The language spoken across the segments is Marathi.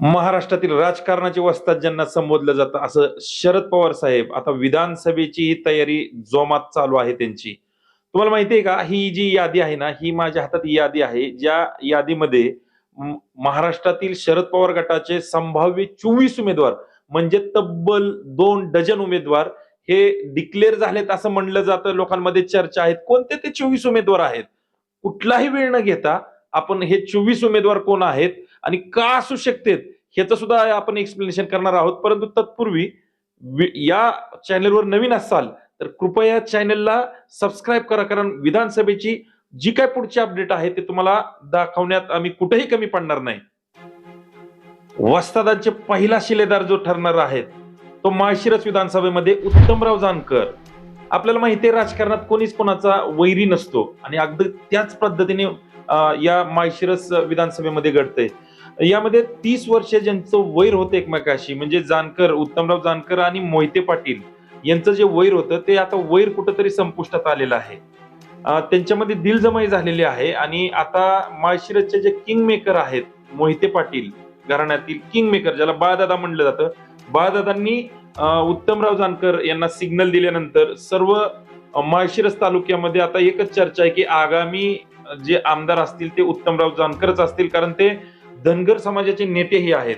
महाराष्ट्रातील राजकारणाचे वस्तात ज्यांना संबोधलं जातं असं शरद पवार साहेब आता विधानसभेची ही तयारी जोमात चालू आहे त्यांची. तुम्हाला माहिती आहे का ही जी यादी आहे ना ही माझ्या हातात यादी आहे ज्या यादीमध्ये महाराष्ट्रातील शरद पवार गटाचे संभाव्य चोवीस उमेदवार म्हणजे तब्बल दोन डझन उमेदवार हे डिक्लेअर झालेत असं म्हणलं जातं लोकांमध्ये चर्चा आहेत. कोणते ते चोवीस उमेदवार आहेत? कुठलाही वेळ न घेता आपण हे चोवीस उमेदवार कोण आहेत? आणि का असू शकतेत ह्याचं सुद्धा आपण एक्सप्लेनेशन करणार आहोत. परंतु तत्पूर्वी या चॅनलवर नवीन असाल तर कृपया चॅनलला सबस्क्राईब करा. कारण विधानसभेची जी काय पुढची अपडेट आहे ते तुम्हाला दाखवण्यात आम्ही कुठेही कमी पडणार नाही. वस्तादांचे पहिला शिलेदार जो ठरणार आहेत तो माळशिरस विधानसभेमध्ये उत्तमराव जानकर. आपल्याला माहिती आहे राजकारणात कोणीच कोणाचा वैरी नसतो. आणि अगदी त्याच पद्धतीने या माळशिरस विधानसभेमध्ये घडतंय. यामध्ये तीस वर्ष ज्यांचं वैर होतं एकमेकाशी म्हणजे जानकर उत्तमराव जानकर आणि मोहिते पाटील यांचं जे वैर होतं ते आता वैर कुठंतरी संपुष्टात आलेलं आहे. त्यांच्यामध्ये दिलजमाई झालेली आहे आणि आता माळशिरसचे जे किंग मेकर आहेत मोहिते पाटील घराण्यातील किंग मेकर ज्याला बाळदादा म्हणलं जातं बाळदादांनी उत्तमराव जानकर यांना सिग्नल दिल्यानंतर सर्व माळशिरस तालुक्यामध्ये आता एकच चर्चा आहे की आगामी जे आमदार असतील ते उत्तमराव जानकरच असतील कारण ते धनगर समाजाचे नेतेही आहेत.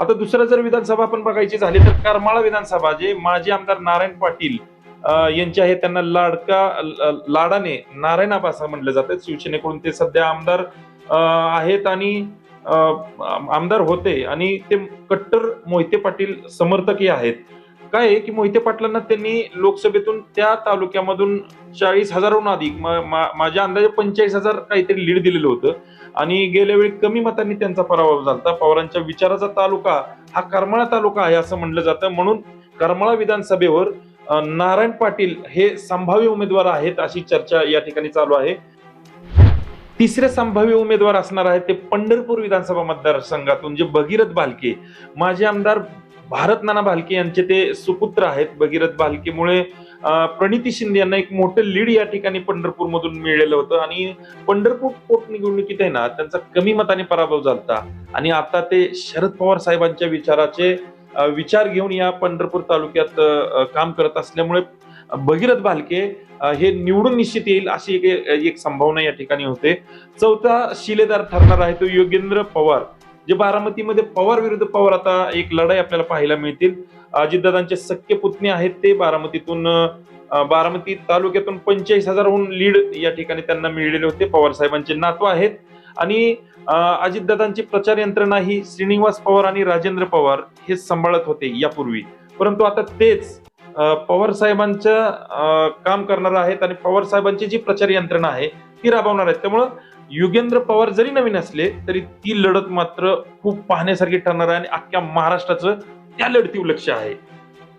आता दुसरं जर विधानसभा आपण बघायची झाली तर करमाळा विधानसभा जे माजी आमदार नारायण पाटील यांचे आहे त्यांना लाडका लाडाने नारायण आबा असं म्हटलं जातं. शिवसेनेकडून ते सध्या आमदार आहेत आणि आमदार होते आणि ते कट्टर मोहिते पाटील समर्थकही आहेत. काय आहे की मोहिते पाटलांना त्यांनी लोकसभेतून त्या तालुक्यामधून चाळीस हजारहून अधिक म- मा- माझ्या अंदाजे पंचेचाळीस हजार काहीतरी लीड दिलेलं होतं. आणि गेल्या वेळी कमी मतांनी त्यांचा पराभव झाला पवारांच्या विचाराचा तालुका हा करमाळा तालुका आहे असं म्हटलं जातं. म्हणून करमाळा विधानसभेवर नारायण पाटील हे संभाव्य उमेदवार आहेत अशी चर्चा या ठिकाणी चालू आहे. तिसरे संभाव्य उमेदवार असणार आहेत ते पंढरपूर विधानसभा मतदारसंघातून जे भगीरथ भालके. माजी आमदार भारत नाना भालके यांचे ते सुपुत्र आहेत. भगीरथ भालकेमुळे प्रणिती शिंदे यांना एक मोठं लीड या ठिकाणी पंढरपूर मधून मिळालेलं होतं. आणि पंढरपूर पोटनिवडणुकीत आहे ना त्यांचा कमी मताने पराभव झाला आणि आता ते शरद पवार साहेबांच्या विचाराचे विचार घेऊन या पंढरपूर तालुक्यात काम करत असल्यामुळे भगीरथ भालके हे निवडून निश्चित येईल अशी एक एक संभावना या ठिकाणी होते. चौथा शिलेदार ठरणार आहे तो योगेंद्र पवार. जे बारामतीमध्ये पवार विरुद्ध पवार आता एक लढाई आपल्याला पाहायला मिळतील. अजितदादांचे सख्य पुतणे आहेत ते बारामतीतून बारामती तालुक्यातून पंचेचाळीस हजारहून लीड या ठिकाणी त्यांना मिळलेले होते. पवार साहेबांचे नातू आहेत. आणि अजितदादांची प्रचार यंत्रणा ही श्रीनिवास पवार आणि राजेंद्र पवार हे सांभाळत होते यापूर्वी. परंतु आता तेच पवार साहेबांचं काम करणार आहेत आणि पवार साहेबांची जी प्रचार यंत्रणा आहे ती राबवणार आहेत. त्यामुळं युगेंद्र पवार जरी नवीन असले तरी ती लढत मात्र खूप पाहण्यासारखी ठरणार आहे आणि अख्ख्या महाराष्ट्राचं त्या लढतीव लक्ष आहे.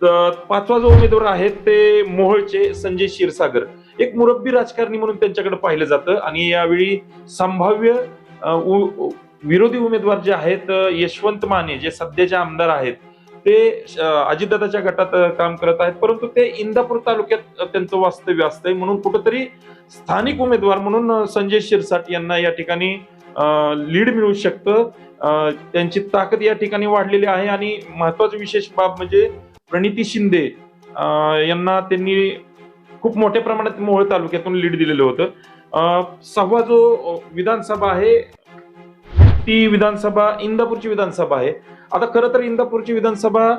तर पाचवा जो उमेदवार आहेत ते मोहोळचे संजय क्षीरसागर. एक मुरब्बी राजकारणी म्हणून त्यांच्याकडे पाहिलं जातं आणि यावेळी संभाव्य उ- विरोधी उमेदवार जे आहेत यशवंत माने जे सध्याचे आमदार आहेत ते अजितदादाच्या गटात काम करत आहेत. परंतु ते इंदापूर तालुक्यात त्यांचं वास्तव्य असतंय. म्हणून कुठंतरी स्थानिक उमेदवार म्हणून संजय शिरसाट यांना या ठिकाणी लीड मिळू शकतं. त्यांची ताकद या ठिकाणी वाढलेली आहे आणि महत्वाची विशेष बाब म्हणजे प्रणिती शिंदे यांना त्यांनी खूप मोठ्या प्रमाणात मोहोळ तालुक्यातून लीड दिलेलं होतं. सहावा जो विधानसभा आहे ती विधानसभा इंदापूरची विधानसभा आहे. आता खरं तर इंदापूरची विधानसभा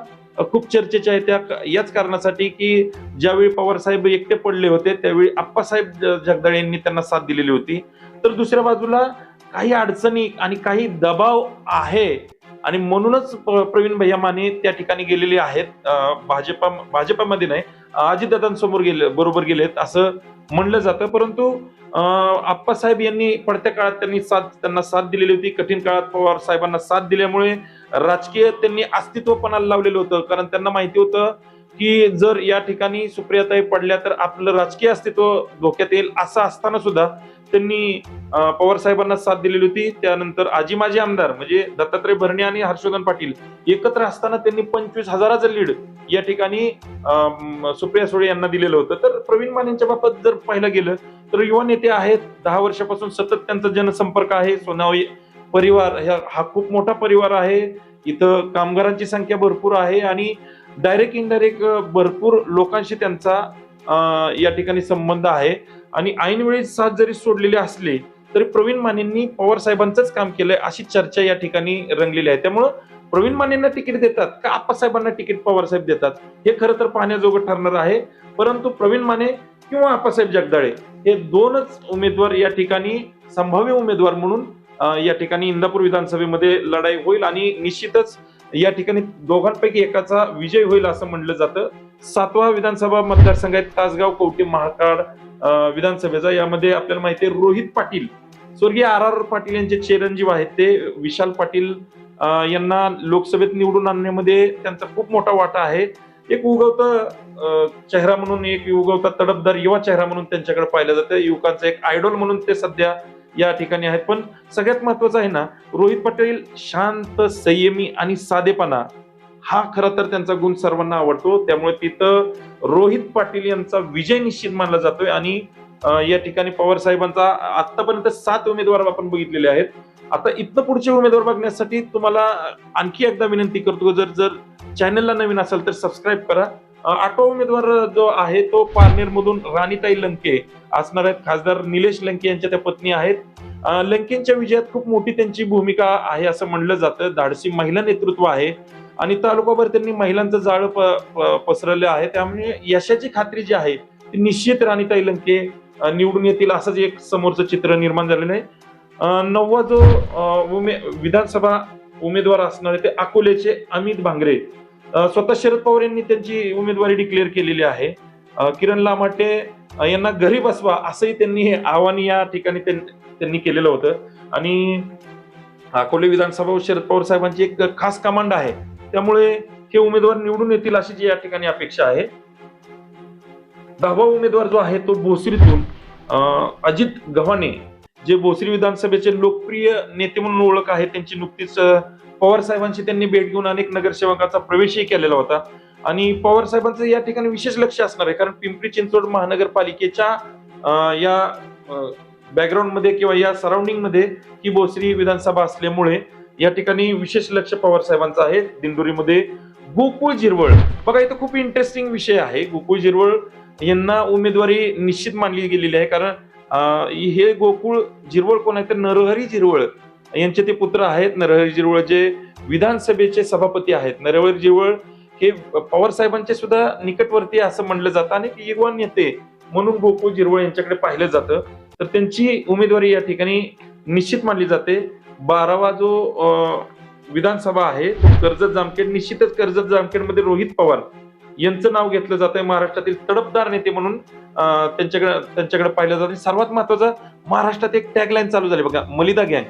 खूप चर्चेची आहे त्या याच कारणासाठी की ज्यावेळी पवार साहेब एकटे पडले होते त्यावेळी आप्पासाहेब जगदाळे यांनी त्यांना साथ दिलेली होती. तर दुसऱ्या बाजूला काही अडचणी आणि काही दबाव आहे. आणि म्हणूनच प्रवीण भैया माने त्या ठिकाणी गेलेले आहेत. भाजपा भाजपामध्ये नाही अजितदादांसमोर गेले बरोबर गेलेत असं म्हणलं जातं. परंतु आप्पासाहेब यांनी पडत्या काळात त्यांनी साथ त्यांना साथ दिलेली होती. कठीण काळात पवार साहेबांना साथ दिल्यामुळे राजकीय त्यांनी अस्तित्व पणाला लावलेलं होतं. कारण त्यांना माहिती होतं की जर या ठिकाणी सुप्रियाताई पडल्या तर आपलं राजकीय अस्तित्व धोक्यात येईल असं असताना सुद्धा त्यांनी पवार साहेबांना साथ दिलेली होती. त्यानंतर आजी माजी आमदार म्हणजे दत्तात्रय भरणे आणि हर्षवर्धन पाटील एकत्र असताना त्यांनी पंचवीस हजाराचं लीड या ठिकाणी सुप्रिया सुळे यांना दिलेलं होतं. तर प्रवीण मानेंच्या बाबत जर पाहिलं गेलं तर युवा नेते आहेत. दहा वर्षापासून सतत त्यांचा जनसंपर्क आहे. सोनावी परिवार ह्या हा खूप मोठा परिवार आहे. इथं कामगारांची संख्या भरपूर आहे आणि डायरेक्ट इनडायरेक्ट भरपूर लोकांशी त्यांचा या ठिकाणी संबंध आहे. आणि ऐनवेळी साथ जरी सोडलेली असली तरी प्रवीण मानेंनी पवार साहेबांचंच काम केलंय अशी चर्चा या ठिकाणी रंगलेली आहे. त्यामुळं प्रवीण मानेंना तिकीट देतात का आप्पासाहेबांना तिकीट पवार साहेब देतात? हे खरं तर पाहण्याजोगं ठरणार आहे. परंतु प्रवीण माने किंवा आप्पासाहेब जगदाळे हे दोनच उमेदवार या ठिकाणी संभाव्य उमेदवार म्हणून या ठिकाणी इंदापूर विधानसभेमध्ये लढाई होईल आणि निश्चितच या ठिकाणी दोघांपैकी एकाचा विजय होईल असं म्हणलं जातं. सातवा विधानसभा मतदारसंघ आहे तासगाव कवटे महाकाळ विधानसभेचा. यामध्ये आपल्याला माहिती आहे रोहित पाटील स्वर्गीय आर आर पाटील यांचे चिरंजीव आहेत ते. विशाल पाटील यांना लोकसभेत निवडून आणण्यामध्ये त्यांचा खूप मोठा वाटा आहे. एक उगवता चेहरा म्हणून एक उगवता तडपदार युवा चेहरा म्हणून त्यांच्याकडे पाहिलं जातं. युवकांचा एक आयडॉल म्हणून ते सध्या या ठिकाणी आहेत. पण सगळ्यात महत्वाचं आहे ना रोहित पाटील शांत संयमी आणि साधेपणा. हा खरं तर त्यांचा गुण सर्वांना आवडतो. त्यामुळे तिथं रोहित पाटील यांचा विजय निश्चित मानला जातोय आणि या ठिकाणी पवार साहेबांचा आतापर्यंत सात उमेदवार आपण बघितलेले आहेत. आता इथनं पुढचे उमेदवार बघण्यासाठी तुम्हाला आणखी एकदा विनंती करतो जर जर चॅनलला नवीन असेल तर सबस्क्राईब करा. आठवा उमेदवार जो आहे तो पारनेर मधून राणीताई लंके असणार आहेत. खासदार निलेश लंके यांच्या त्या पत्नी आहेत. लंकेंच्या विजयात खूप मोठी त्यांची भूमिका आहे असं म्हणलं जातं. धाडसी महिला नेतृत्व आहे. आणि तालुकाभर त्यांनी महिलांचं जाळं प- आहे. त्यामुळे यशाची खात्री जी आहे ती निश्चित राणीताई लंके निवडून येतील असंच एक समोरचं चित्र निर्माण झालेलं आहे. नववा जो उमे विधानसभा उमेदवार असणारे ते अकोल्याचे अमित भांगरे. स्वतः शरद पवार यांनी त्यांची उमेदवारी डिक्लेअर केलेली आहे. किरण लामाटे यांना घरी बसवा असंही त्यांनी हे आव्हान या ठिकाणी त्यां- त्यांनी केलेलं होतं. आणि अकोले विधानसभा व शरद पवार साहेबांची एक खास कमांड आहे. त्यामुळे हे उमेदवार निवडून येतील अशी जी या ठिकाणी अपेक्षा आहे. दहावा उमेदवार जो आहे तो भोसरीतून अजित गव्हाणे जे भोसरी विधानसभेचे लोकप्रिय नेते म्हणून ओळख आहे त्यांची नुकतीच पवार साहेबांची त्यांनी भेट घेऊन अनेक नगरसेवकाचा प्रवेशही केलेला होता. आणि पवार साहेबांचं या ठिकाणी विशेष लक्ष असणार आहे कारण पिंपरी चिंचवड महानगरपालिकेच्या या बॅकग्राऊंडमध्ये किंवा या सराउंडिंगमध्ये ही भोसरी विधानसभा असल्यामुळे या ठिकाणी विशेष लक्ष पवार साहेबांचं आहे. दिंडोरीमध्ये गोकुळ जिरवळ. बघा इथं खूप इंटरेस्टिंग विषय आहे. गोकुळ जिरवळ यांना उमेदवारी निश्चित मानली गेलेली आहे. कारण हे गोकुळ जिरवळ कोण आहे तर नरहरी जिरवळ यांचे ते पुत्र आहेत. नरहरी जिरवळ जे विधानसभेचे सभापती आहेत. नरहरी जिरवळ हे पवार साहेबांचे सुद्धा निकटवर्ती असं म्हणलं जातं. आणि युवा नेते म्हणून गोकुळ जिरवळ यांच्याकडे पाहिलं जातं. तर त्यांची उमेदवारी या ठिकाणी निश्चित मानली जाते. बारावा जो विधानसभा आहे तो कर्जत जामखेड निश्चितच कर्जत जामखेडमध्ये रोहित पवार यांचं नाव घेतलं जात आहे महाराष्ट्रातील तडपदार नेते म्हणून त्यांच्याकडे त्यांच्याकडे पाहिलं जाते सर्वात महत्वाचं महाराष्ट्रात एक टॅगलाईन चालू झाली बघा मलिदा गँग.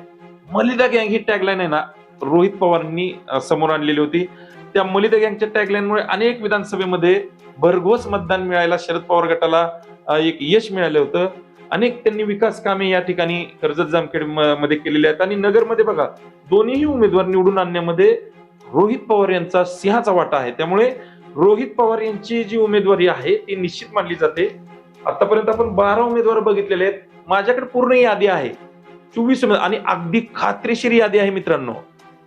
मलिदा गँग ही टॅगलाईन आहे ना रोहित पवारांनी समोर आणलेली होती. त्या मलिदा गँगच्या टॅगलाईनमुळे अनेक विधानसभेमध्ये भरघोस मतदान मिळायला शरद पवार गटाला एक यश मिळालं होतं. अनेक त्यांनी विकास कामे या ठिकाणी कर्जत जामखेड म- मध्ये केलेली आहेत. आणि नगरमध्ये बघा दोन्हीही उमेदवार निवडून आणण्यामध्ये रोहित पवार यांचा सिंहाचा वाटा आहे. त्यामुळे रोहित पवार यांची जी उमेदवारी आहे ती निश्चित मानली जाते. आतापर्यंत आपण बारा उमेदवार बघितलेले आहेत. माझ्याकडे पूर्ण यादी आहे. चोवीस उमेदवार आणि अगदी खात्रीशीर यादी आहे मित्रांनो.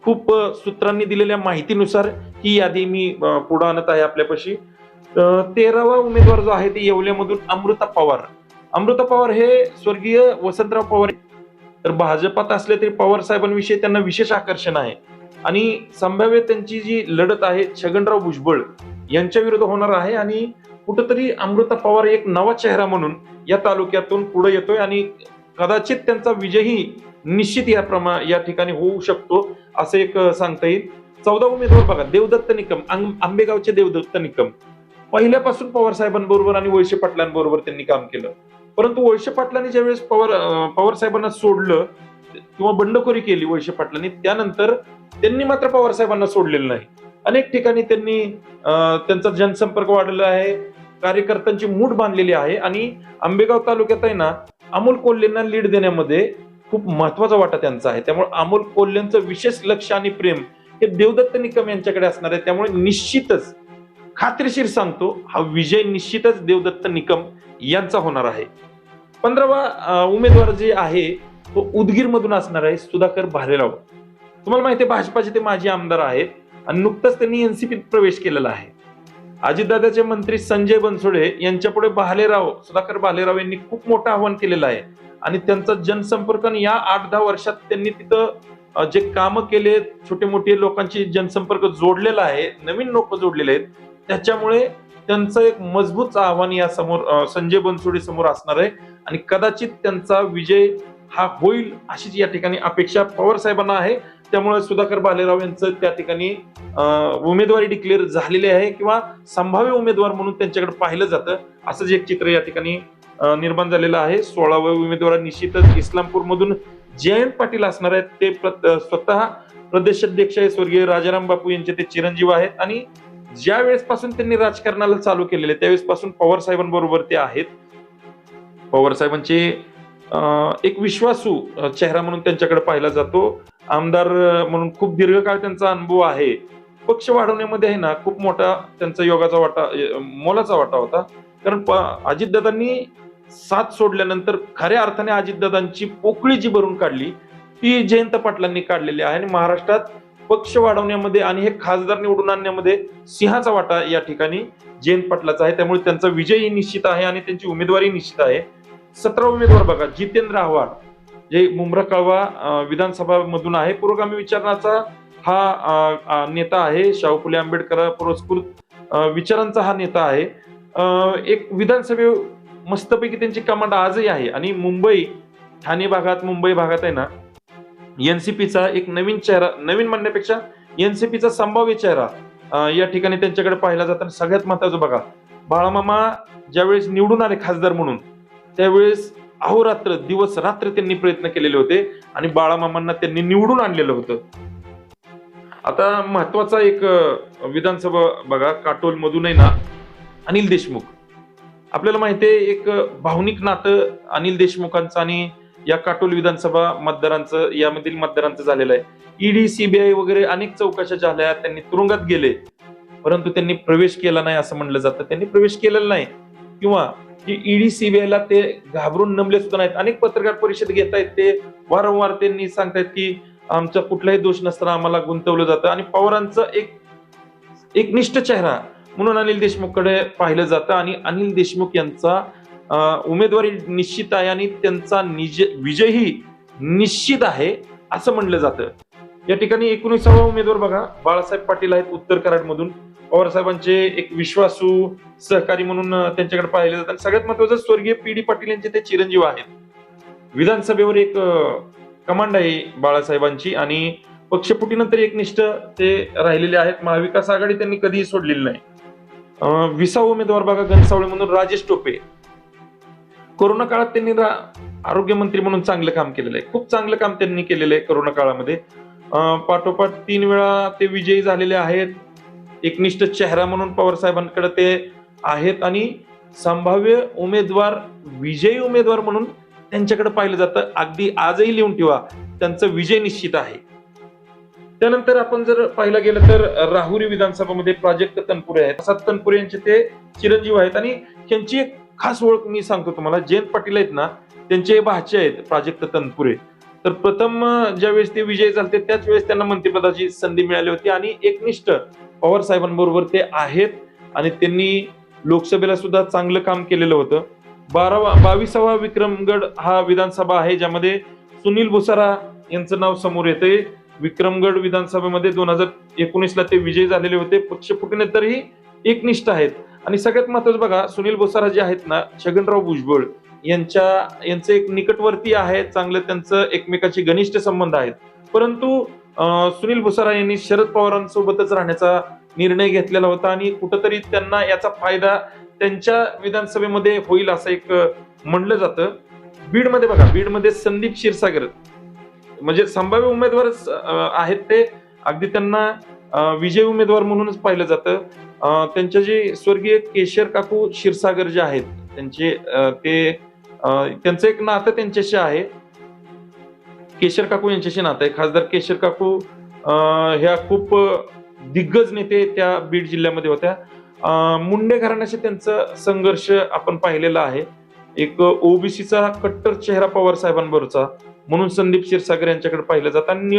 खूप सूत्रांनी दिलेल्या माहितीनुसार ही यादी मी पुढे आणत आहे आपल्यापाशी. तेरावा उमेदवार जो आहे ते येवल्यामधून अमृता पवार. अमृता पवार हे स्वर्गीय वसंतराव पवार तर भाजपात असले तरी पवार साहेबांविषयी त्यांना विशेष आकर्षण आहे. आणि संभाव्य त्यांची जी लढत आहे छगनराव भुजबळ यांच्या विरुद्ध होणार आहे आणि कुठंतरी अमृता पवार एक नवा चेहरा म्हणून या तालुक्यातून पुढे येतोय आणि कदाचित त्यांचा विजयही निश्चित या प्रमा या ठिकाणी होऊ शकतो असं एक सांगता येईल. चौदा उमेदवार बघा देवदत्त निकम आंबेगावचे देवदत्त निकम. पहिल्यापासून पवार साहेबांबरोबर आणि वळसे पाटलांबरोबर त्यांनी काम केलं. परंतु वळसे पाटलांनी ज्यावेळेस पवार पवार साहेबांना सोडलं किंवा बंडखोरी केली वळसे पाटलांनी त्यानंतर त्यांनी मात्र पवार साहेबांना सोडलेलं नाही. अनेक ठिकाणी त्यांनी त्यांचा जनसंपर्क वाढलेला आहे कार्यकर्त्यांची मूठ बांधलेली आहे आणि आंबेगाव तालुक्यात आहे ना अमोल कोल्हेंना लीड देण्यामध्ये खूप महत्त्वाचा वाटा त्यांचा आहे. त्यामुळे अमोल कोल्हेंचं विशेष लक्ष आणि प्रेम हे देवदत्त निकम यांच्याकडे असणार आहे. त्यामुळे निश्चितच खात्रीशीर सांगतो हा विजय निश्चितच देवदत्त निकम यांचा होणार आहे. पंधरावा उमेदवार जे आहे तो उदगीर मधून असणार आहे सुधाकर भालेराव. तुम्हाला माहिती आहे भाजपाचे ते माजी आमदार आहेत आणि नुकतंच त्यांनी एनसीपीत प्रवेश केलेला आहे. अजितदादाचे मंत्री संजय बनसोडे यांच्यापुढे भालेराव सुधाकर भालेराव यांनी खूप मोठं आव्हान केलेलं आहे. आणि त्यांचा जनसंपर्क या आठ दहा वर्षात त्यांनी तिथं जे कामं केले छोटे मोठे लोकांची जनसंपर्क जोडलेला आहे नवीन लोक जोडलेले आहेत त्याच्यामुळे त्यांचं एक मजबूत आव्हान या समोर संजय बनसोडे समोर असणार आहे. आणि कदाचित त्यांचा विजय हा होईल अशीच या ठिकाणी अपेक्षा पवार साहेबांना आहे. त्यामुळे सुधाकर भालेराव यांचं त्या ठिकाणी उमेदवारी डिक्लेअर झालेली आहे किंवा संभाव्य उमेदवार म्हणून त्यांच्याकडे पाहिलं जातं. असंच एक चित्र या ठिकाणी निर्माण झालेलं आहे. सोळाव्या उमेदवार निश्चितच इस्लामपूर मधून जयंत पाटील असणार आहेत. ते स्वतः प्रदेशाध्यक्ष आहे स्वर्गीय राजाराम बापू यांचे ते चिरंजीव आहेत. आणि ज्या वेळेसपासून त्यांनी राजकारणाला चालू केलेले त्यावेळेसपासून पवार साहेबांबरोबर ते आहेत. पवार साहेबांचे एक विश्वासू चेहरा म्हणून त्यांच्याकडे पाहिला जातो. आमदार म्हणून खूप दीर्घकाळ त्यांचा अनुभव आहे. पक्ष वाढवण्यामध्ये आहे ना खूप मोठा त्यांचा योगाचा वाटा मोलाचा वाटा होता. कारण प- अजितदादांनी साथ सोडल्यानंतर खऱ्या अर्थाने अजितदादांची पोकळी जी भरून काढली ती जयंत पाटलांनी काढलेली आहे आणि महाराष्ट्रात पक्ष वाढवण्यामध्ये आणि हे खासदार निवडून आणण्यामध्ये सिंहाचा वाटा या ठिकाणी जयंत पाटलाचा आहे. त्यामुळे त्यांचा विजयही निश्चित आहे आणि त्यांची उमेदवारी निश्चित आहे. सतरा उमेदवार बघा जितेंद्र आव्हाड जे मुंब्रा कळवा विधानसभा मधून आहे. पुरोगामी विचारणाचा हा नेता आहे. शाहू फुले आंबेडकर पुरस्कृत विचारांचा हा नेता आहे. एक विधानसभे मस्तपैकी त्यांची कमांड आजही आहे. आणि मुंबई ठाणे भागात मुंबई भागात आहे ना एनसीपीचा एक नवीन चेहरा नवीन म्हणण्यापेक्षा एनसीपीचा संभाव्य चेहरा या ठिकाणी त्यांच्याकडे पाहिला जातो आणि सगळ्यात महत्वाचं बघा बाळामामा ज्यावेळेस निवडून आले खासदार म्हणून त्यावेळेस अहोरात्र दिवस रात्र त्यांनी प्रयत्न केलेले होते आणि बाळामामांना त्यांनी निवडून आणलेलं होतं. आता महत्त्वाचा एक विधानसभा बघा काटोल मधूनही ना अनिल देशमुख. आपल्याला माहिती आहे एक भावनिक नातं अनिल देशमुखांचं आणि या काटोल विधानसभा मतदारांचं यामधील मतदारांचं झालेलं आहे. ईडी सीबीआय वगैरे अनेक चौकशा झाल्या त्यांनी तुरुंगात गेले. परंतु त्यांनी प्रवेश केला नाही असं म्हणलं जातं. त्यांनी प्रवेश केलेला नाही. किंवा की ईडी सीबीआयला ते घाबरून नमले सुद्धा नाहीत. अनेक पत्रकार परिषद घेत आहेत. ते वारंवार त्यांनी सांगतायत की आमचा कुठलाही दोष नसताना आम्हाला गुंतवलं जातं. आणि पवारांचं एक एकनिष्ठ चेहरा म्हणून अनिल देशमुखकडे पाहिलं जातं. आणि अनिल देशमुख यांचा उमेदवारी निश्चित आहे आणि त्यांचा निज विजयही निश्चित आहे असं म्हणलं जातं. या ठिकाणी एकोणीसावा उमेदवार बघा बाळासाहेब पाटील आहेत उत्तर कराडमधून. पवारसाहेबांचे एक विश्वासू सहकारी म्हणून त्यांच्याकडे पाहिले जातात. आणि सगळ्यात महत्वाचं स्वर्गीय पी डी पाटील यांचे ते चिरंजीव आहेत. विधानसभेवर एक कमांड आहे बाळासाहेबांची आणि पक्षपुटीनंतर एकनिष्ठ ते राहिलेले आहेत. महाविकास आघाडी त्यांनी कधीही सोडलेली नाही. विसावा उमेदवार बघा घनसावळे म्हणून राजेश टोपे. कोरोना काळात त्यांनी रा- आरोग्यमंत्री म्हणून चांगलं काम केलेलं आहे. खूप चांगलं काम त्यांनी केलेलं आहे कोरोना काळामध्ये. पाठोपाठ तीन वेळा ते विजयी झालेले आहेत. एकनिष्ठ चेहरा म्हणून पवार साहेबांकडे ते आहेत आणि संभाव्य उमेदवार विजयी उमेदवार म्हणून त्यांच्याकडे पाहिलं जातं. अगदी आजही लिहून ठेवा त्यांचा विजय निश्चित आहे. त्यानंतर आपण जर पाहिलं गेलं तर राहुरी विधानसभामध्ये प्राजक्त तनपुरे आहेत. प्रसाद तनपुरे यांचे ते चिरंजीव आहेत आणि त्यांची एक खास ओळख मी सांगतो तुम्हाला. जयंत पाटील आहेत ना त्यांचे भाचे आहेत प्राजक्त तनपुरे. तर प्रथम ज्यावेळेस ते विजयी झाले त्याच वेळेस त्यांना मंत्रिपदाची संधी मिळाली होती आणि एकनिष्ठ पवार साहेबांबरोबर ते आहेत आणि त्यांनी लोकसभेला सुद्धा चांगलं काम केलेलं होतं. बारावा बावीसावा विक्रमगड हा विधानसभा आहे ज्यामध्ये सुनील भुसारा यांचं नाव समोर येते विक्रमगड विधानसभेमध्ये दोन हजार एकोणीसला ते विजयी झालेले होते. पक्षपुटीनंतरही एकनिष्ठ आहेत. आणि सगळ्यात महत्वाचं बघा सुनील भुसारा जे आहेत ना छगनराव भुजबळ यांच्या यांचे एक निकटवर्ती आहे चांगलं त्यांचं एकमेकाचे घनिष्ठ संबंध आहेत. परंतु सुनील भुसारा यांनी शरद पवारांसोबतच राहण्याचा निर्णय घेतलेला होता आणि कुठंतरी त्यांना याचा फायदा त्यांच्या विधानसभेमध्ये होईल असं एक म्हणलं जातं. बीडमध्ये बघा बीडमध्ये संदीप क्षीरसागर म्हणजे संभाव्य उमेदवार आहेत ते. अगदी त्यांना विजय उमेदवार म्हणूनच पाहिलं जातं. त्यांच्या जे स्वर्गीय केशर काकू क्षीरसागर जे आहेत त्यांचे ते त्यांचं एक नातं त्यांच्याशी आहे. केशर काकू यांच्याशी नातं आहे. खासदार केशर काकू ह्या खूप दिग्गज नेते त्या बीड जिल्ह्यामध्ये होत्या. मुंडे घराण्याशी त्यांचा संघर्ष आपण पाहिलेला आहे. एक ओबीसीचा कट्टर चेहरा पवार साहेबांबरोबरचा म्हणून संदीप क्षीरसागर यांच्याकडे पाहिलं जातं. आणि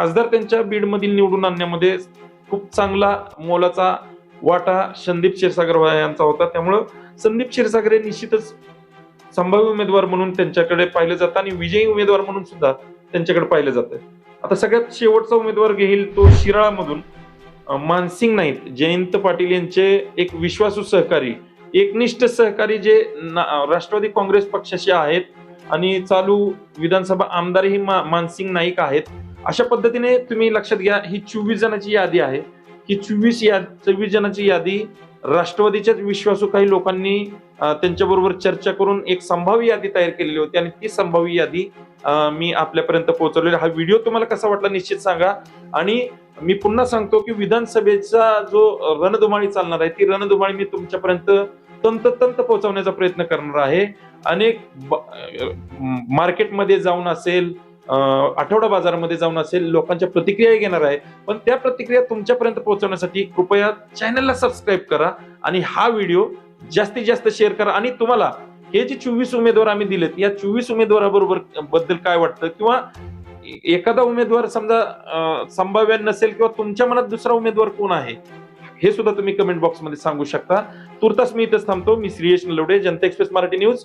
खासदार त्यांच्या बीडमधील निवडून आणण्यामध्ये खूप चांगला मोलाचा वाटा संदीप क्षीरसागर यांचा होता. त्यामुळं संदीप क्षीरसागर हे निश्चितच संभाव्य उमेदवार म्हणून त्यांच्याकडे पाहिलं जातं आणि विजयी उमेदवार म्हणून सुद्धा त्यांच्याकडे पाहिलं जातं आता सगळ्यात शेवटचा उमेदवार घेईल तो शिराळामधून मानसिंग नाईक. जयंत पाटील यांचे एक विश्वासू सहकारी एकनिष्ठ सहकारी जे ना- राष्ट्रवादी काँग्रेस पक्षाशी आहेत आणि चालू विधानसभा आमदारही मा- मानसिंग नाईक आहेत. अशा पद्धतीने तुम्ही लक्षात घ्या ही चोवीस जणांची यादी आहे. ही चोवीस या चोवीस जणांची यादी राष्ट्रवादीच्याच विश्वासू काही लोकांनी त्यांच्याबरोबर चर्चा करून एक संभाव्य यादी तयार केलेली होती आणि ती संभाव्य यादी मी आपल्यापर्यंत पोहोचवलेली हा व्हिडिओ तुम्हाला कसा वाटला निश्चित सांगा. आणि मी पुन्हा सांगतो की विधानसभेचा जो रणधुमाळी चालणार आहे ती रणधुमाळी मी तुमच्यापर्यंत तंततंत पोहोचवण्याचा प्रयत्न करणार आहे. अनेक ब- मार्केटमध्ये जाऊन असेल आठवडा बाजारामध्ये जाऊन असेल लोकांच्या प्रतिक्रिया घेणार आहे. पण त्या प्रतिक्रिया तुमच्यापर्यंत पोहोचवण्यासाठी कृपया चॅनलला सबस्क्राईब करा आणि हा व्हिडिओ जास्तीत जास्त शेअर करा. आणि तुम्हाला हे जे चोवीस उमेदवार आम्ही दिलेत या चोवीस उमेदवाराबरोबरबद्दल काय वाटतं? किंवा एखादा उमेदवार समजा संभाव्य नसेल किंवा तुमच्या मनात दुसरा उमेदवार कोण आहे? हे सुद्धा तुम्ही कमेंट बॉक्समध्ये सांगू शकता. तुर्तास मी इथंच थांबतो. मी श्रीयश नलवडे जनता एक्सप्रेस मराठी न्यूज.